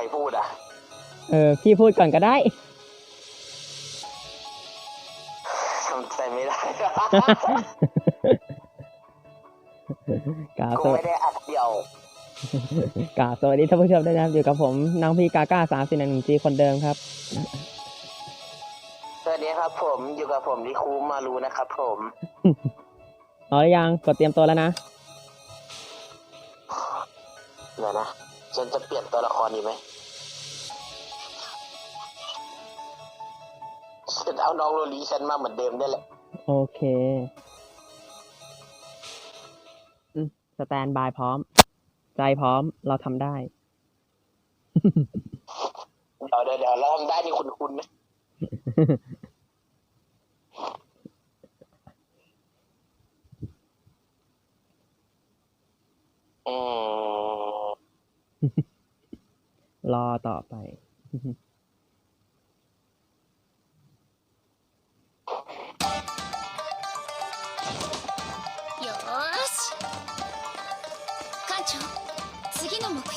รพูดอะ เออ พี่พูดก่อนก็ได้ทำใจไม่ได้กราบกูสวัสไม่ได้อัดเดียวกราบสวัสดีท่านผู้ชมด้วยนะครับอยู่กับผมน้องพี่กาก้าสามสี่หนึ่งจีคนเดิมครับ สวัสดีครับผมอยู่กับผมที่คูมารู้นะครับผมเอาหรือยังกดเตรียมตัวแล้วนะเดี๋ยวนะฉันจะเปลี่ยนตัวละครดีไหม ฉันเอาน้องโรลีฉันมาเหมือนเดิมได้แหละโอเคอืมสแตนบายพร้อม ใจพร้อมเราทำได้ เดี๋ยวเดี๋ยวเดี๋ยวเราทำได้นี่คุณคุณนะอืม รอต่อไป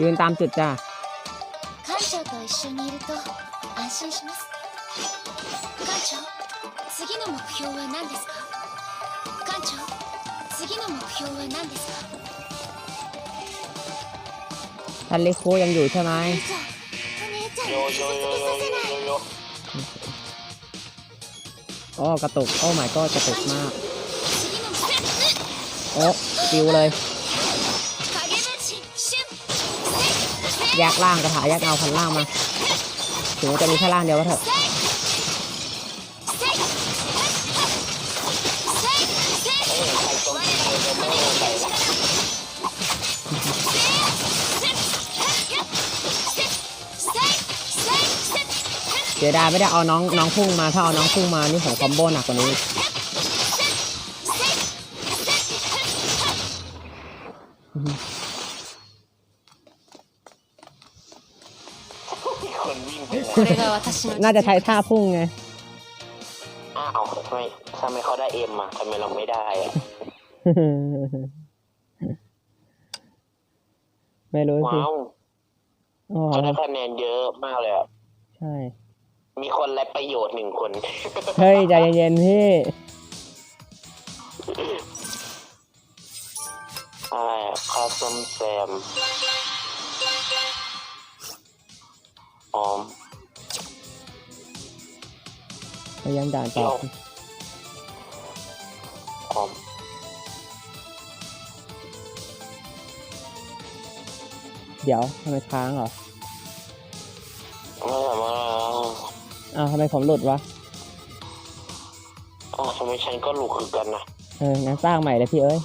ยืนตามจุดจ้ะ 艦長と一緒にいると安心します艦長次の目標は何ですか艦長次の目標は何ですか ทันลิคูยังอยู่ใช่ไหม じゃお姉ちゃん โย に โย 傷 โย つけ โย させ โย ない โยโย โอ้กระตุก โอ้ my god กระตุกมาก 次のせん โอ้ปิวเลย ยักล่างกระถายักเอาพันล่างมา ถึงจะมีแค่ล่างเดียวก็เถอะเจดาไม่ได้เอาน้องน้องพุ่งมา ถ้าเอาน้องพุ่งมา นี่ผมคอมโบหนักกว่านี้ น่าจะใช้ท่าพุ่งไง อ้าวทำไมทำไมเขาได้เอ็มอะทำไมเราไม่ได้อะไม่รู้สิว้าวอ๋อเขาได้คะแนนเยอะมากเลยอะใช่ มีคนไรประโยชน์หนึ่งคน เฮ้ย ใจเย็นๆพี่ใช่คาส้มแซมหอม พยายามด่านต่อหอมเดี๋ยวทำไมค้างเหรอไม่แบบว่าอ้าวทำไมผมหลุดวะอ้าวทำไมฉันก็หลุกคือกันนะเอองั้นสร้างใหม่เลยพี่เอ้ย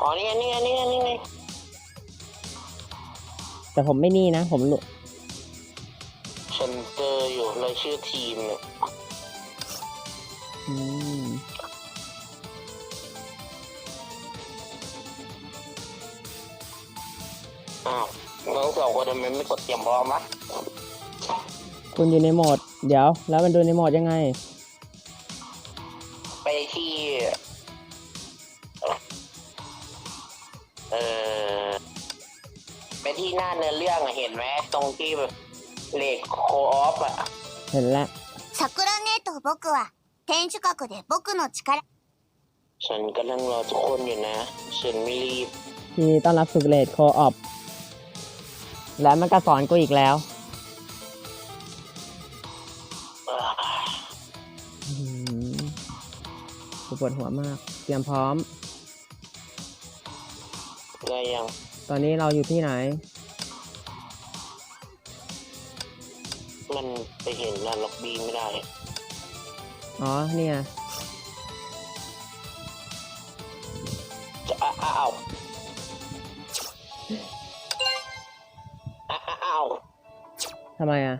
อ๋อนี่ไงนี่ไงนี่ไงนี่ไงแต่ผมไม่นี่นะ ผมหลุดฉันเจ ออยู่เลยชื่อทีมเนี่ยอืมอ้าวน้องสองคนทำไมไม่กดเตรียมพร้อมวะคุณอยู่ในโหมด เดี๋ยว แล้วมันดูในโหมดยังไง ไปที่ เออไปที่หน้าเนื้อเรื่องอะเห็นไหมตรงที่แบบเลขโคออฟอะ เห็นแล้ว 桜姉と僕は天守閣で僕の力 ฉันกำลังรอทุกคนอยู่นะ ฉันไม่รีบ ทีนี้ต้อนรับสุกเลดโคออฟแล้วมันก็สอนกูอีกแล้ว อ่า อืมกูปวดหัวมาก เตรียมพร้อม ได้ยัง ตอนนี้เราอยู่ที่ไหน มันไปเห็นนะล็อกบีไม่ได้ อ๋อเนี่ยจะอ้าวอาทำไมอะ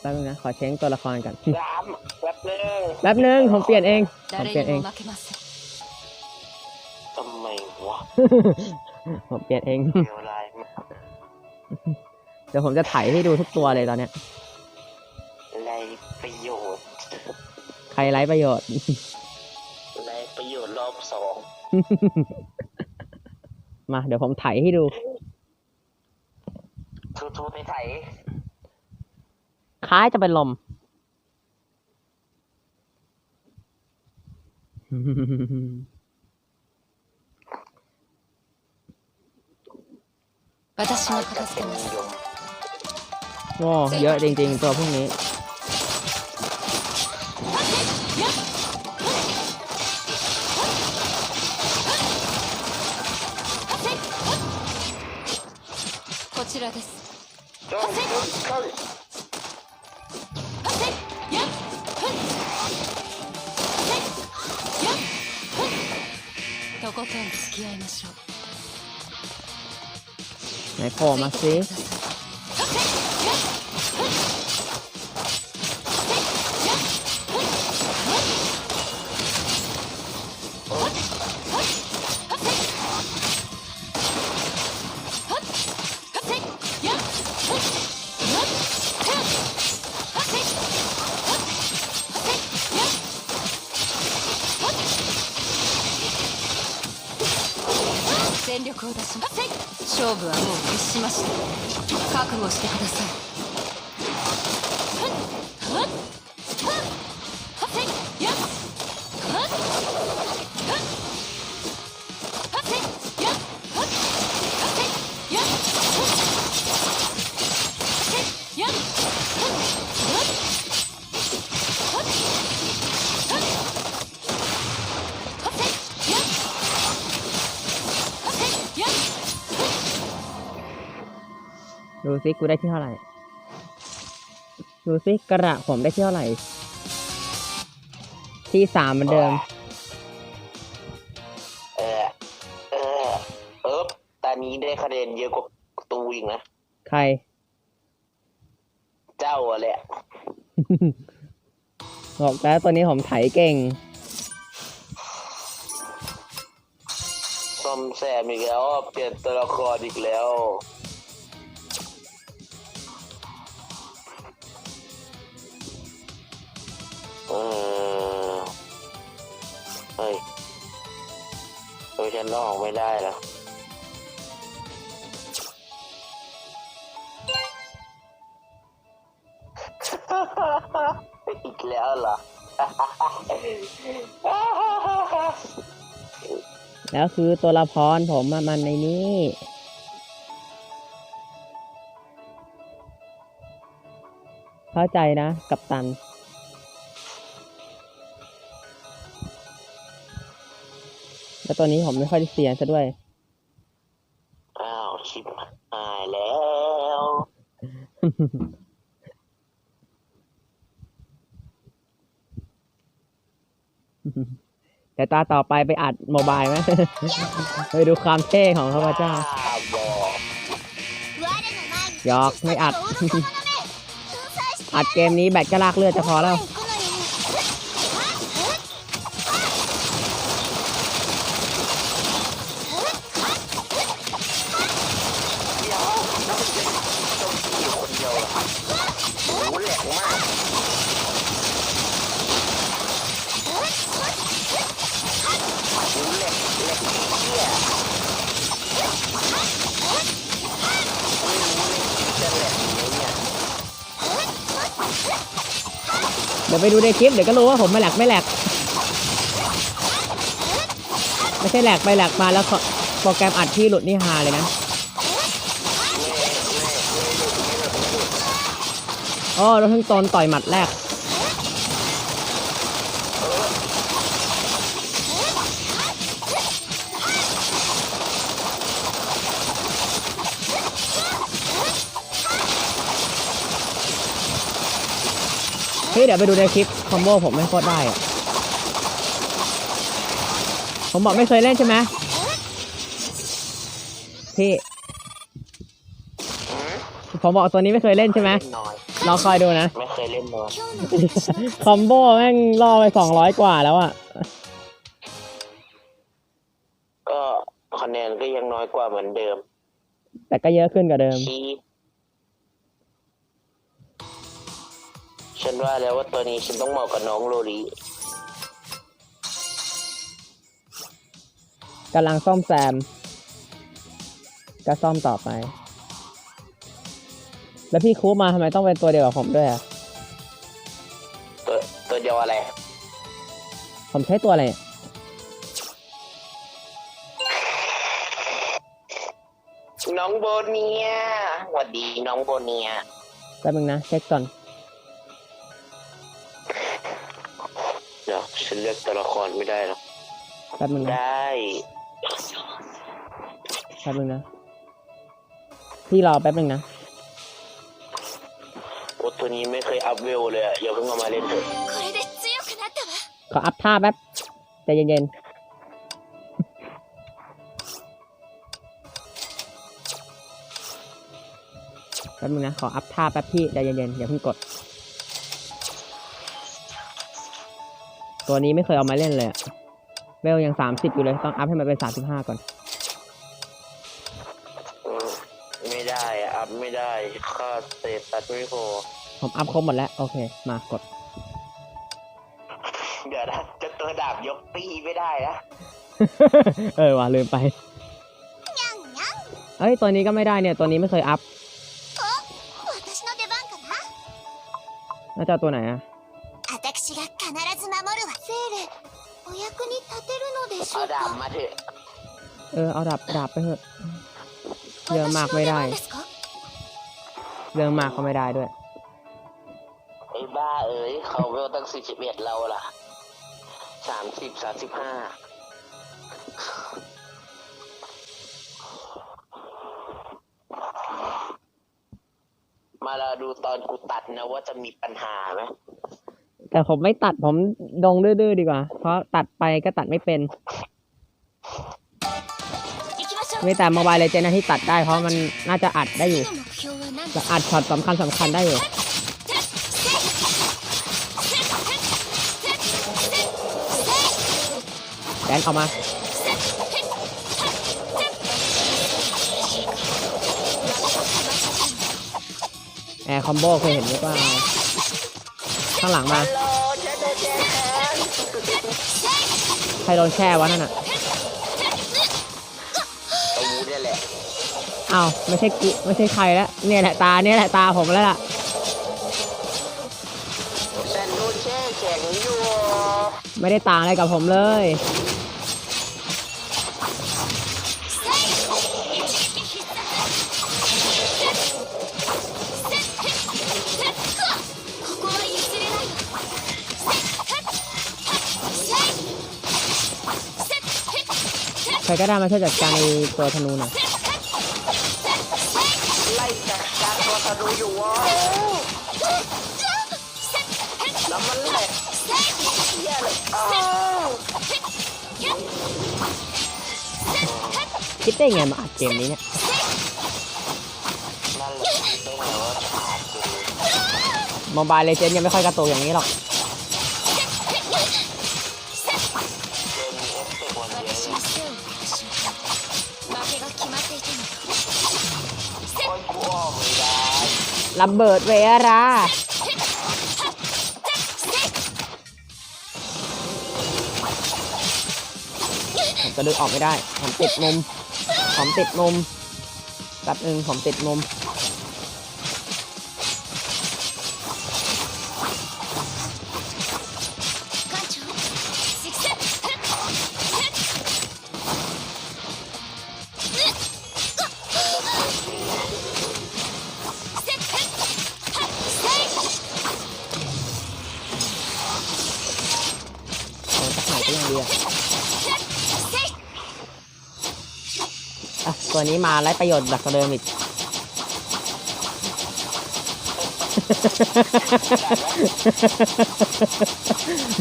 แป๊บนึงนะ ขอเช็งตัวละครก่อนแป๊บนึงแป๊บนึงผมเปลี่ยนเองผมเปลี่ยนเองทำไมวะผมเปลี่ยนเองเเดี๋ยวผมจะไถให้ดูทุกตัวเลยตอนเนี้ย ไรประโยชน์ ใครไร้ประโยชน์ ไรประโยชน์รอบสอง มา เดี๋ยวผมไถให้ดู ทูทูไทยไทย คล้ายจะเป็นลม 私も จะ 片付 เป็น けま นิ す ยม ว่าเยอะจริง ๆ ตัวพวกนี้ ไหนพอมาสิ ました。覚悟してください。 ดูซิกูได้ที่เท่าไหร่ ดูซิกระผมได้ที่เท่าไหร่ ที่สามเหมือนเดิม เออ เออ เออตอนนี้ได้คะแนนเยอะกว่าตูอีกนะ ใคร เจ้าอะแหละ บอกแล้วตัวนี้ผมไถเก่ง ซ่อมแซมอีกแล้ว เปลี่ยนตัวละครอีกแล้ว ออเฮ้ยเฮ้ยฉันออกไม่ได้แล้วอีกแล้วเหรอ แล้วคือตัวละครผมอะมันในนี้ เข้าใจนะ กับตัน แล้วตัวนี้ผมไม่ค่อยได้เสียซะด้วย อ้าวชิบหายแล้วเดี๋ยวตาต่อไปไปอัดโมบายไหม ไปดูความเท่ของข้าพเจ้าบ้าบอกหยอกไม่อัด อัดเกมนี้แบตก็ลากเลือดจะพอแล้ว เดี๋ยวแล้วมันจะโจมตีอยู่คนเดียวเหรอรู้แหลกมากรู้แหลกแหลกเที่ยไม่รู้เลยจะแหลกไหมเนี่ย เดี๋ ยวไปดูในคลิปเดี๋ยวก็รู้ว่าผมไม่แหลกไม่แหลกไม่ใช่แหลกไปแหลกมาแล้วโปรแกรมอัดที่หลุดนี่ฮาเลยนะโอ้เราเพิ่งตอนต่อยหมัดแรก นี่เดี๋ยวไปดูในคลิปคอมโบผมไม่โคตรได้อะผมบอกไม่เคยเล่นใช่ไหมพี่ผมบอกตัวนี้ไม่เคยเล่นใช่ไหมเราคอยดูนะ ไม่เคยเล่นเลยคอมโบแม่งล่อไปสองร้อยกว่าแล้วอะก็คะแนนก็ยังน้อยกว่าเหมือนเดิม แต่ก็เยอะขึ้นกว่าเดิม ฉันว่าแล้วว่าตัวนี้ฉันต้องเหมาะกับน้องโรลีกำลังซ่อมแซม ก็ซ่อมต่อไป แล้วพี่คูมาทำไมต้องเป็นตัวเดียวกับผมด้วยอะตัวตัวเดียวอะไร ผมใช้ตัวอะไรเนี่ยน้องโบเนียสวัสดีน้องโบเนียแป๊บนึงนะ เช็คก่อน เลือกตัวละครไม่ได้หรอกแป๊บนึงนะได้แป๊บนึงนะ พี่รอแป๊บนึงนะโอ้ตัวนี้ไม่เคยอัพเวลเลยอะอย่าเพิ่งเอามาเล่นเถอะขออัพท่าแป๊บใจเย็นๆแป๊บนึงนะ ขออัพท่าแป๊บพี่ใจเย็นๆอย่าเพิ่งกด ตัวนี้ไม่เคยเอามาเล่นเลยเบลยังสามสิบอยู่เลย ต้องอัพให้มันเป็นสามสิบห้าก่อน ไม่ได้อัพไม่ได้ค่าเศษตัดไม่พอผมอัพครบหมดแล้ว โอเค มากด เดี๋ยวนะจะตัวดาบยกปีไม่ได้นะ เออว่าลืมไป เอ้ย ตัวนี้ก็ไม่ได้เนี่ย ตัวนี้ไม่เคยอัพน่าจะเอาตัวไหนอะ 役に立てるのでし เอา ょう ดาบ か มาเถอะ เออ เอาดาบดาบไปเถอะ เยอะมากไม่ได้ 私の出番ですか เรื่องมากก็ไม่ได้ด้วย ไอ้บ้าเอ้ยเขาเวลตั้งสี่สิบเอ็ดเราล่ะสามสิบสามสิบห้ามาเราดูตอนกูตัดนะว่าจะมีปัญหาไหม แต่ผมไม่ตัดผมดองดื้อๆดีกว่า เพราะตัดไปก็ตัดไม่เป็น ไม่แต่โมบายเลยเจนที่ตัดได้ เพราะมันน่าจะอัดได้อยู่จะอัดช็อตสำคัญสำคัญได้อยู่แดนออกมาแอร์คอมโบเคยเห็นหรือเปล่า ข้างหลังมาฮัลโหลฉันโดนแจ้งแค้นใครโดนแช่วะนั่นอะไอ้นี้เนี่ยแหละอ้าวไม่ใช่กิไม่ใช่ใครแล้วเนี่ยแหละตาเนี่ยแหละตาผมแล้วล่ะฉันโดนแช่แข็งอยู่ไม่ได้ต่างอะไรกับผมเลย รก็ได้มาช่วยจัดการในตัวธนูหน่อยไล่จัดการตัวธนูอยู่วะแล้วมันแหลกแย่เลยอ้าวคิดได้ไงมาอัดเกมนี้เนี่ยนั่นแหละที่เป็นแบบว่าขาดอบายเลเจนยังไม่ค่อยกระตุกอย่างนี้หรอก ระเบิดเวราผมจะดึงออกไม่ได้ ผมติดมุมผมติดนมแป๊บนึงผมติดนม ตัวนี้มาไร้ประโยชน์แบบเดิมอีก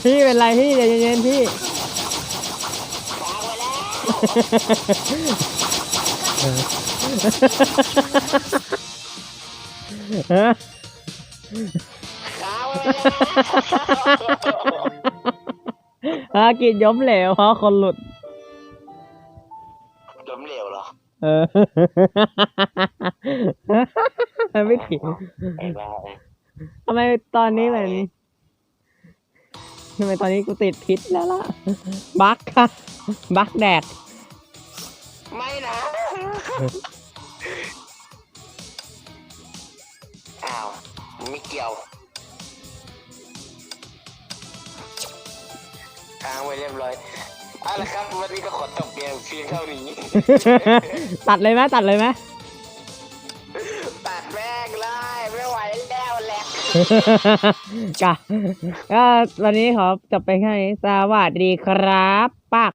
พี่เป็นไรพี่ใจเย็นๆพี่วางไว้แล้วฮะค้าว้แล้วอากิจย้มเหลวเพราะคนหลุด เหรอเออไม่ผิดไอ้บ้าเอ้ยทำไมตอนนี้เหมือนทำไมตอนนี้กูติดพิษแล้วล่ะ บักค่ะ บักแดกไม่นะ อ้าว ไม่เกี่ยวค้างไว้เรียบร้อย เอาละครับวันนี้ก็ขอจบเพียงเพียงเท่านี้ ตัดเลยไหมตัดเลยไหมตัดแม่งเลยไม่ไหวแล้วแหละกะก็วันนี้ขอจบไปแค่นี้สวัสดีครับปัก